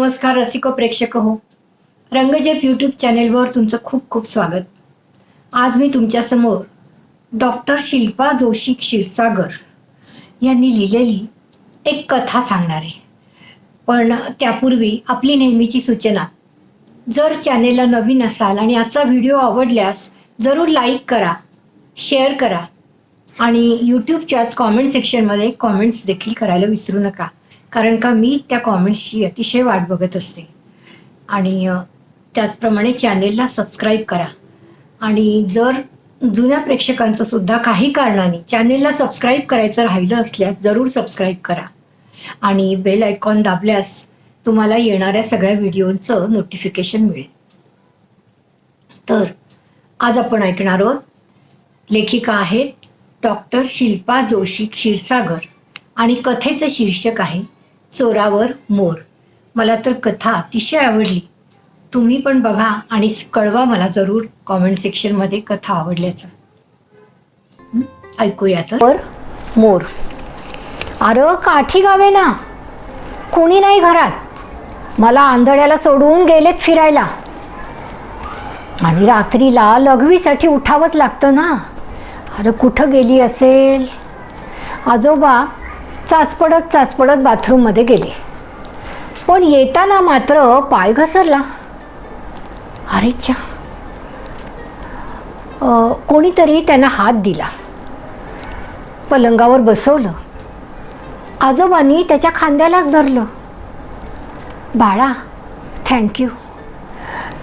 नमस्कार रसिक प्रेक्षक हो. रंगजेप यूट्यूब चॅनेलवर तुमचं खूप खूप स्वागत. आज मी तुमच्यासमोर डॉक्टर शिल्पा जोशी क्षीरसागर यांनी लिहिलेली एक कथा सांगणार आहे. पण त्यापूर्वी आपली नेहमीची सूचना. जर चॅनेलला नवीन असाल आणि आजचा व्हिडिओ आवडल्यास जरूर लाईक करा शेअर करा आणि यूट्यूबच्याच कॉमेंट सेक्शनमध्ये कॉमेंट्स देखील करायला विसरू नका. कारण का मी त्या कॉमेंट्सची अतिशय वाट बघत असते. आणि त्याचप्रमाणे चॅनेलला सबस्क्राईब करा. आणि जर जुन्या प्रेक्षकांचं सुद्धा काही कारणाने चॅनेलला सबस्क्राईब करायचं राहिलं असल्यास जरूर सबस्क्राईब करा. आणि बेल आयकॉन दाबल्यास तुम्हाला येणाऱ्या सगळ्या व्हिडिओंचं नोटिफिकेशन मिळेल. तर आज आपण ऐकणार आहोत लेखिका आहेत डॉक्टर शिल्पा जोशी क्षीरसागर. आणि कथेचं शीर्षक आहे चोरावर मोर. मला तर कथा अतिशय आवडली. तुम्ही पण बघा आणि कळवा मला जरूर कॉमेंट सेक्शनमध्ये कथा आवडल्याचं. ऐकूया तर. मोर अरे काठी गावे ना. कोणी नाही घरात. मला आंधळ्याला सोडून गेलेत फिरायला. आणि रात्रीला लघवीसाठी उठावंच लागतं ना. अरे कुठं गेली असेल? आजोबा चाचपडत चाचपडत बाथरूममध्ये गेले. पण येताना मात्र पाय घसरला. अरेच्या कोणीतरी त्यांना हात दिला. पलंगावर बसवलं. आजोबांनी त्याच्या खांद्यालाच धरलं. बाळा थँक्यू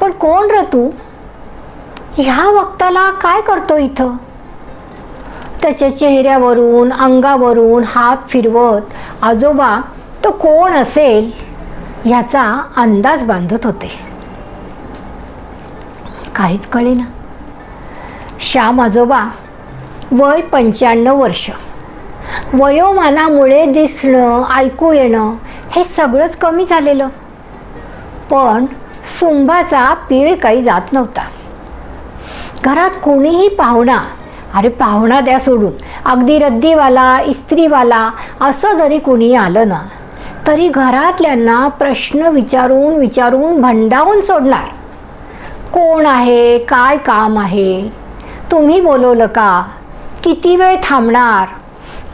पण कोण र तू? ह्या वक्ताला काय करतो इथं? त्याच्या चेहऱ्यावरून अंगावरून हात फिरवत आजोबा तो कोण असेल? ह्याचा अंदाज बांधत होते. काहीच कळेना. श्याम आजोबा वय पंच्याण्णव वर्ष. वयोमानामुळे दिसणं ऐकू येणं हे सगळंच कमी झालेलं. पण सुंभाचा पीळ काही जात नव्हता. घरात कोणीही पाहुणा अरे पाहुणा द्या सोडून. अगदी रद्दीवाला इस्त्रीवाला असं जरी कोणी आलं ना तरी घरातल्यांना प्रश्न विचारून विचारून भंडावून सोडणार. कोण आहे? काय काम आहे? तुम्ही बोलवलं का? किती वेळ थांबणार?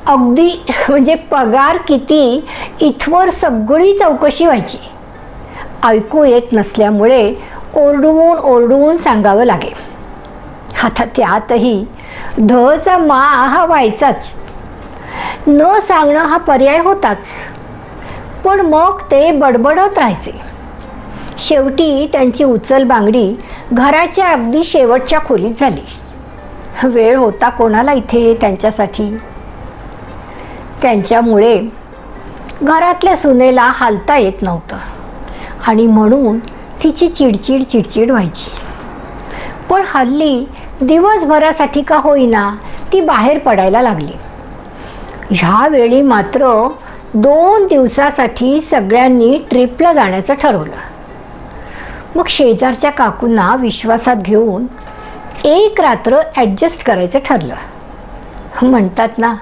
अगदी म्हणजे पगार किती? इथवर सगळी चौकशी व्हायची. ऐकू येत नसल्यामुळे ओरडून ओरडून सांगावं लागेल. आता त्यातही धचा मा हा व्हायचाच. न सांगणं हा पर्याय होताच. पण मग ते बडबडत राहायचे. शेवटी त्यांची उचल बांगडी घराच्या अगदी शेवटच्या खोलीत झाली. वेळ होता कोणाला इथे त्यांच्यासाठी? त्यांच्यामुळे घरातल्या सुनेला हालता येत नव्हतं. आणि म्हणून तिची चिडचिड चिडचिड व्हायची. पण हल्ली दिवसभरासाठी का होईना ती बाहेर पडायला लागली. ह्यावेळी मात्र दोन दिवसासाठी सगळ्यांनी ट्रिपला जाण्याचं ठरवलं. मग शेजारच्या काकूंना विश्वासात घेऊन एक रात्र ॲडजस्ट करायचं ठरलं. म्हणतात ना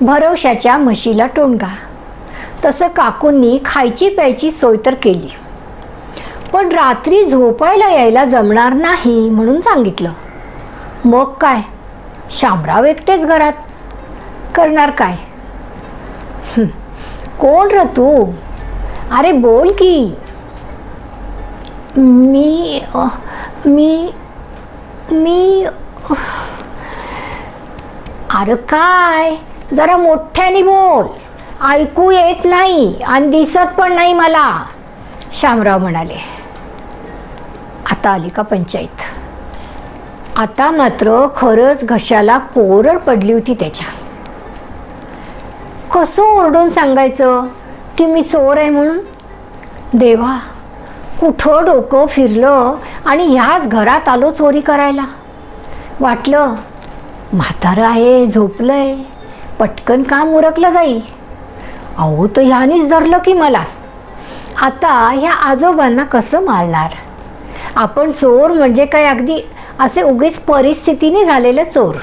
भरवशाच्या म्हशीला टोणगा तसं काकूंनी खायची प्यायची सोय तर केली. पण रात्री झोपायला यायला जमणार नाही म्हणून सांगितलं. मग काय? शामराव एकटेच घरात. करणार काय? कोण र तू? अरे बोल की. मी मी मी अरे काय? जरा मोठ्याने बोल. ऐकू येत नाही आणि दिसत पण नाही मला. शामराव म्हणाले. आता आली का पंचायत? आता मात्र खरंच घशाला कोरड पडली होती त्याच्या. कसं ओरडून सांगायचं? की मी चोर आहे म्हणून? देवा कुठं डोकं फिरलं आणि ह्याच घरात आलो चोरी करायला? वाटलं म्हातारं आहे झोपलंय पटकन काम उरकलं जाईल. अहो तर ह्यानीच धरलं की मला. आता ह्या आजोबांना कसं मारणार? आपण चोर म्हणजे काय अगदी असे उगीच परिस्थितीने झालेलं चोर.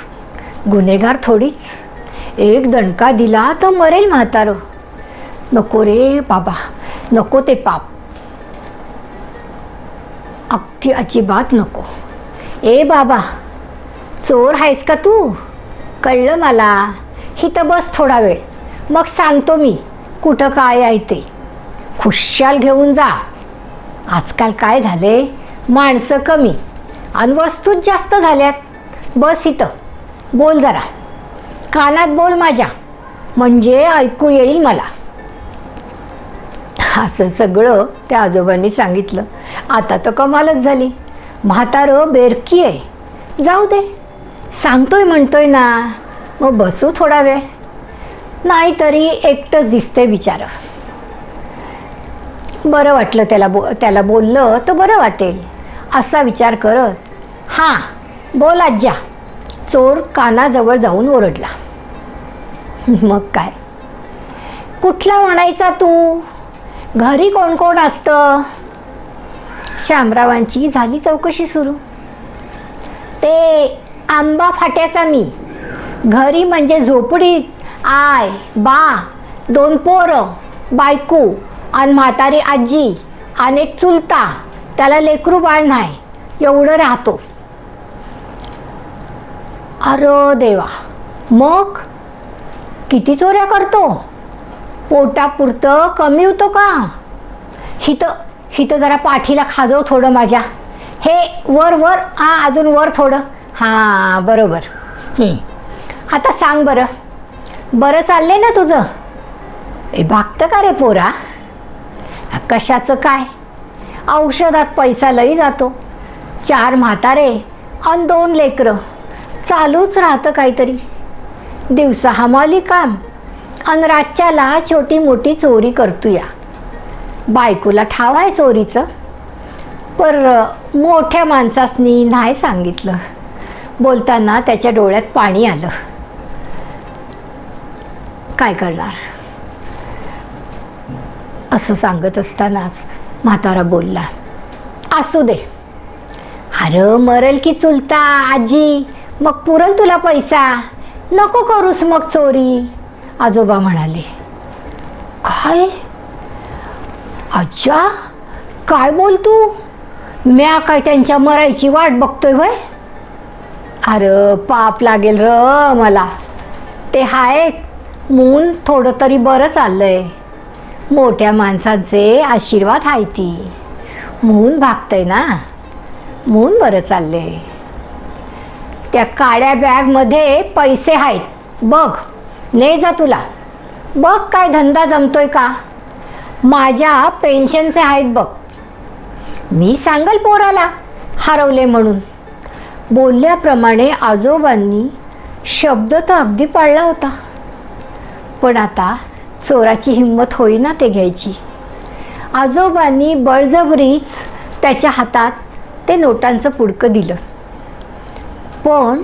गुन्हेगार थोडीच. एक दणका दिला तर मरेल म्हातारं. नको रे बाबा नको ते पाप. अगदी अजिबात नको. ए बाबा चोर आहेस का तू? कळलं मला. ही तर बस थोडा वेळ. मग सांगतो मी कुठं काय आहे ते. खुशाल घेऊन जा. आजकाल काय झाले माणसं कमी. आणि वस्तूच जास्त झाल्यात. बस इथं. बोल जरा. कानात बोल माझ्या. म्हणजे ऐकू येईल मला. असं सगळं त्या आजोबांनी सांगितलं. आता तर कमालच झाली. म्हातारं बेरकी आहे. जाऊ दे. सांगतोय म्हणतोय ना. मग बसू थोडा वेळ. नाही तरी एकटंच दिसतंय विचार बरं वाटलं त्याला बो त्याला बोललं तर बरं वाटेल. असा विचार करत हां बोल आज्जा चोर कानाजवळ जाऊन ओरडला. मग काय? कुठला म्हणायचा तू? घरी कोण कोण असतं? शामरावांची झाली चौकशी सुरू. ते आंबा फाट्याचा मी. घरी म्हणजे झोपडीत. आय बा दोन पोरं बायको आणि म्हातारी आजी आणि एक चुलता. त्याला लेकरू बाळ नाही एवढं राहतो. अरे देवा. मग किती चोऱ्या करतो? पोटापुरतं कमी होतो का? हिथं हिथं जरा पाठीला खाजव थोडं माझ्या. हे वर वर. हां अजून वर थोडं. हां बरोबर. आता सांग बरं. बरं चाललंय ना तुझं? ए भागतं का रे पोरा? कशाचं काय? औषधात पैसा लई जातो. चार म्हातारे आणि दोन लेकरं. चालूच राहतं काहीतरी. दिवसा हमाली काम. आणि रातच्याला छोटी मोठी चोरी करतो या बायकोला ठाव आहे चोरीचं. पर मोठ्या माणसासनी नाही सांगितलं. बोलताना त्याच्या डोळ्यात पाणी आलं. काय करणार? असं सांगत असतानाच म्हातारा बोलला असू दे. अरे मरल की चुलता आजी. मग पुरल तुला पैसा. नको करूस मग चोरी. आजोबा म्हणाले काय? आज्जा काय बोल तू? म्या काय त्यांच्या मरायची वाट बघतोय वय अरे पाप लागेल र मला. ते आहेत मून थोडं तरी बरं चाललंय. मोठ्या माणसांचे आशीर्वाद आहे ती. मून भागतंय ना? मून बरं चाललंय. त्या काळ्या बॅगमध्ये पैसे आहेत. बघ ने जा तुला. बघ काय धंदा जमतोय का? माझ्या पेन्शनचे आहेत बघ. मी सांगल पोराला हरवले म्हणून. बोलल्याप्रमाणे आजोबांनी शब्द तर अगदी पाळला होता. पण आता चोराची हिंमत होईना ते घ्यायची. आजोबांनी बळजबरीच त्याच्या हातात ते नोटांचं पुडकं दिलं. पण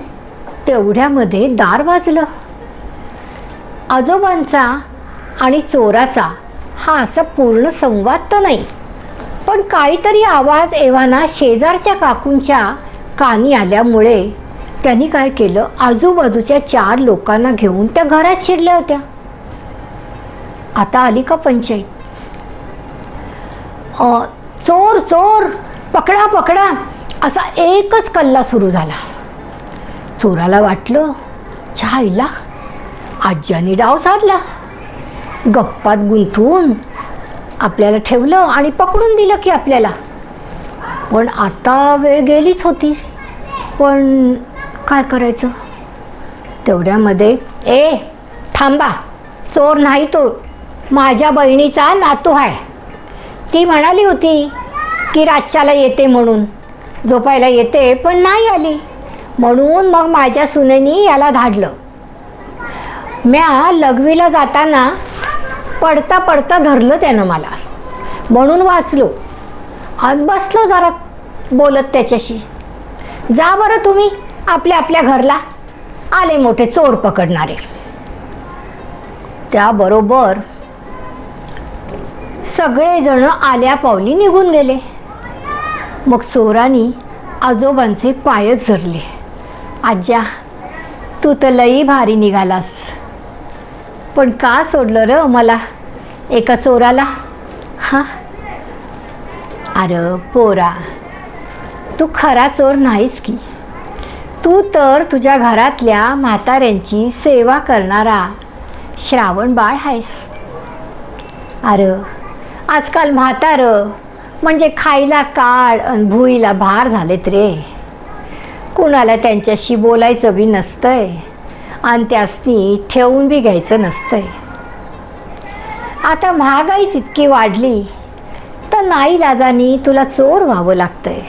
तेवढ्यामध्ये दार वाजलं. आजोबांचा आणि चोराचा हा असा पूर्ण संवाद तर नाही पण काहीतरी आवाज एव्हाना शेजारच्या काकूंच्या कानी आल्यामुळे त्यांनी काय केलं? आजूबाजूच्या चार लोकांना घेऊन त्या घरात शिरल्या होत्या. आता आली का पंचायत? चोर चोर पकडा पकडा असा एकच कल्ला सुरू झाला. चोराला वाटलं छाईला आज्याने डाव साधला. गप्पात गुंतवून आपल्याला ठेवलं आणि पकडून दिलं की आपल्याला. पण आता वेळ गेलीच होती. पण काय करायचं? तेवढ्यामध्ये ए थांबा. चोर नाही तो. माझ्या बहिणीचा नातू आहे. ती म्हणाली होती की रातच्याला येते म्हणून. झोपायला येते पण नाही आली. म्हणून मग माझ्या सुनेनी याला धाडलं. म्या लघवीला जाताना पडता पडता धरलं त्यानं मला. म्हणून वाचलो. आणि बसलो जरा बोलत त्याच्याशी. जा बरं तुम्ही आपल्या आपल्या घरला. आले मोठे चोर पकडणारे. त्याबरोबर सगळेजण आल्या पावली निघून गेले. मग चोरांनी आजोबांचे पायच धरले. आज्या तू तर लई भारी निघालास. पण का सोडलं र मला? एका चोराला? हां? अरे पोरा तू खरा चोर नाहीस की. तू तर तुझ्या घरातल्या म्हाताऱ्यांची सेवा करणारा श्रावण बाळ आहेस. अरे आजकाल म्हातारं म्हणजे खायला काळ आणि भुईला भार झालेत रे. कुणाला त्यांच्याशी बोलायचं बी नसतंय. आणि त्यासनी ठेवून बी घ्यायचं नसतंय. आता महागाईच इतकी वाढली तर नाही लाजानी तुला चोर व्हावं लागतंय.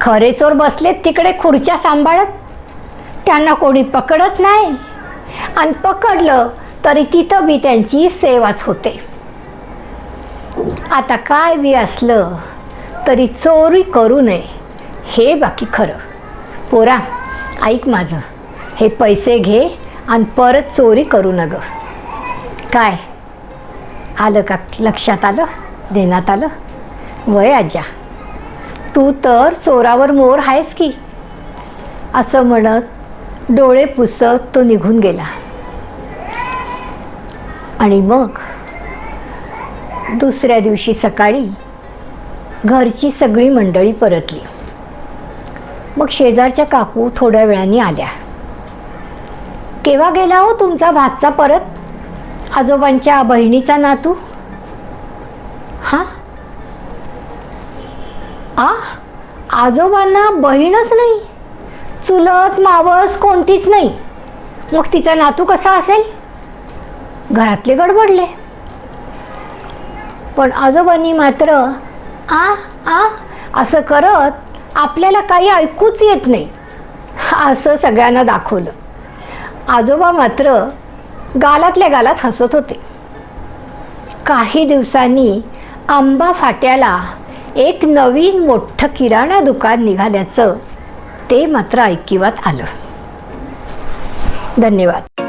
खरे चोर बसलेत तिकडे खुर्च्या सांभाळत त्यांना कोणी पकडत नाही. आणि पकडलं तरी तिथं बी त्यांची सेवाच होते. आता काय बी असलं तरी चोरी करू नये. हे बाकी खरं. पोरा ऐक माझं. हे पैसे घे आणि परत चोरी करू न गं काय? आलं का? लक्षात आलं? देण्यात आलं? वय आज्या. तू तर चोरावर मोर आहेस की? असं म्हणत डोळे पुसत तो निघून गेला. आणि मग? दुसऱ्या दिवशी सकाळी घरची सगळी मंडळी परतली. मग शेजारच्या काकू थोड्या वेळाने आल्या. केव्हा गेला हो तुमचा भातचा परत? आजोबांच्या बहिणीचा नातू? हां? आ? आजोबांना बहीणच नाही. चुलत मावस कोणतीच नाही. मग तिचा नातू कसा असेल? घरातले गडबडले. पण आजोबांनी मात्र आ आ असं करत आपल्याला काही ऐकूच येत नाही. असं सगळ्यांना दाखवलं. आजोबा मात्र गालातल्या गालात हसत होते. काही दिवसांनी आंबा फाट्याला एक नवीन मोठं किराणा दुकान निघाल्याचं ते मात्र ऐकिवात आलं. धन्यवाद.